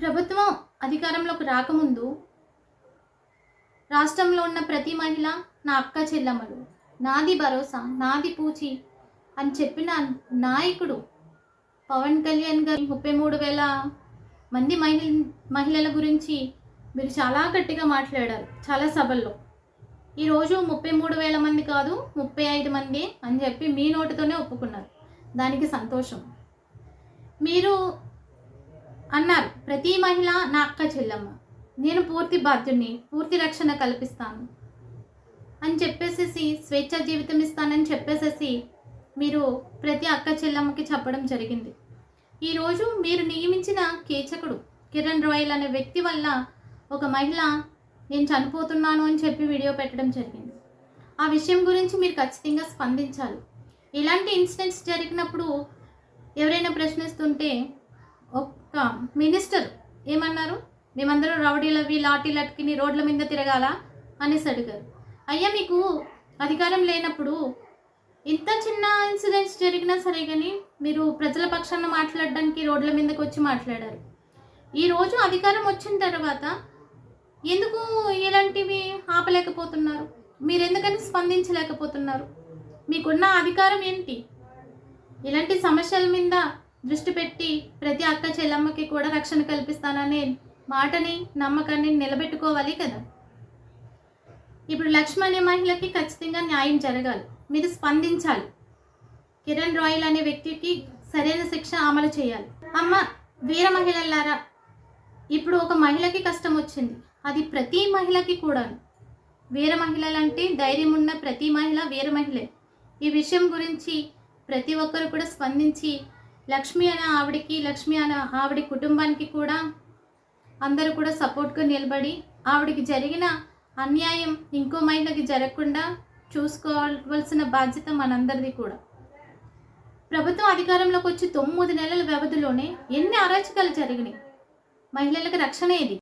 ప్రభుత్వం అధికారంలోకి రాకముందు రాష్ట్రంలో ఉన్న ప్రతి మహిళ నా అక్క చెల్లమ్మలు నాది భరోసా నాది పూచి అని చెప్పిన నాయకుడు పవన్ కళ్యాణ్ గారు ముప్పై మూడు వేల మంది మహిళ మహిళల గురించి మీరు చాలా గట్టిగా మాట్లాడారు చాలా సభల్లో. ఈరోజు ముప్పై మూడు వేల మంది కాదు ముప్పై ఐదు మంది అని చెప్పి మీ నోటితోనే ఒప్పుకున్నారు. దానికి సంతోషం. మీరు అన్నారు. ప్రతి మహిళ నా అక్క చెల్లమ్మ నేను పూర్తి బాధ్యుడిని పూర్తి రక్షణ కల్పిస్తాను అని చెప్పేసేసి స్వేచ్ఛ జీవితం ఇస్తానని చెప్పేసేసి మీరు ప్రతి అక్క చెల్లమ్మకి చెప్పడం జరిగింది. ఈరోజు మీరు నియమించిన కీచకుడు కిరణ్ రాయల్ అనే వ్యక్తి వల్ల ఒక మహిళ నేను చనిపోతున్నాను అని చెప్పి వీడియో పెట్టడం జరిగింది. ఆ విషయం గురించి మీరు ఖచ్చితంగా స్పందించాలి. ఇలాంటి ఇన్సిడెంట్స్ జరిగినప్పుడు ఎవరైనా ప్రశ్నిస్తుంటే ఒక్క మినిస్టర్ ఏమన్నారు? మేమందరం రౌడీలవి లాఠీలట్కిని రోడ్ల మీద తిరగాల? అనేసి అడిగారు. అయ్యా మీకు అధికారం లేనప్పుడు ఇంత చిన్న ఇన్సిడెంట్స్ జరిగినా సరే కానీ మీరు ప్రజల పక్షాన మాట్లాడడానికి రోడ్ల మీదకి వచ్చి మాట్లాడారు. ఈరోజు అధికారం వచ్చిన తర్వాత ఎందుకు ఇలాంటివి ఆపలేకపోతున్నారు? మీరు ఎందుకని స్పందించలేకపోతున్నారు? మీకున్న అధికారం ఏంటి? ఇలాంటి సమస్యల మీద దృష్టి పెట్టి ప్రతి అక్క చెల్లమ్మకి కూడా రక్షణ కల్పిస్తాననే మాటని నమ్మకాన్ని నిలబెట్టుకోవాలి కదా. ఇప్పుడు లక్ష్మి అనే మహిళకి ఖచ్చితంగా న్యాయం జరగాలి. మీరు స్పందించాలి. కిరణ్ రాయల్ అనే వ్యక్తికి సరైన శిక్ష అమలు చేయాలి. అమ్మ వీర మహిళలారా ఇప్పుడు ఒక మహిళకి కష్టం వచ్చింది. అది ప్రతి మహిళకి కూడా వీర మహిళలంటే ధైర్యం ఉన్న ప్రతి మహిళ వీర మహిళే. ఈ విషయం గురించి ప్రతి ఒక్కరు కూడా స్పందించి లక్ష్మి అనే ఆవిడకి లక్ష్మి అనే ఆవిడ కుటుంబానికి కూడా అందరూ కూడా సపోర్ట్గా నిలబడి ఆవిడకి జరిగిన అన్యాయం ఇంకో మహిళకి జరగకుండా చూసుకోవాల్సిన బాధ్యత మనందరిది కూడా. ప్రభుత్వం అధికారంలోకి వచ్చి తొమ్మిది నెలల వ్యవధిలోనే ఎన్ని అరాచకాలు జరిగినాయి? మహిళలకు రక్షణ ఏది?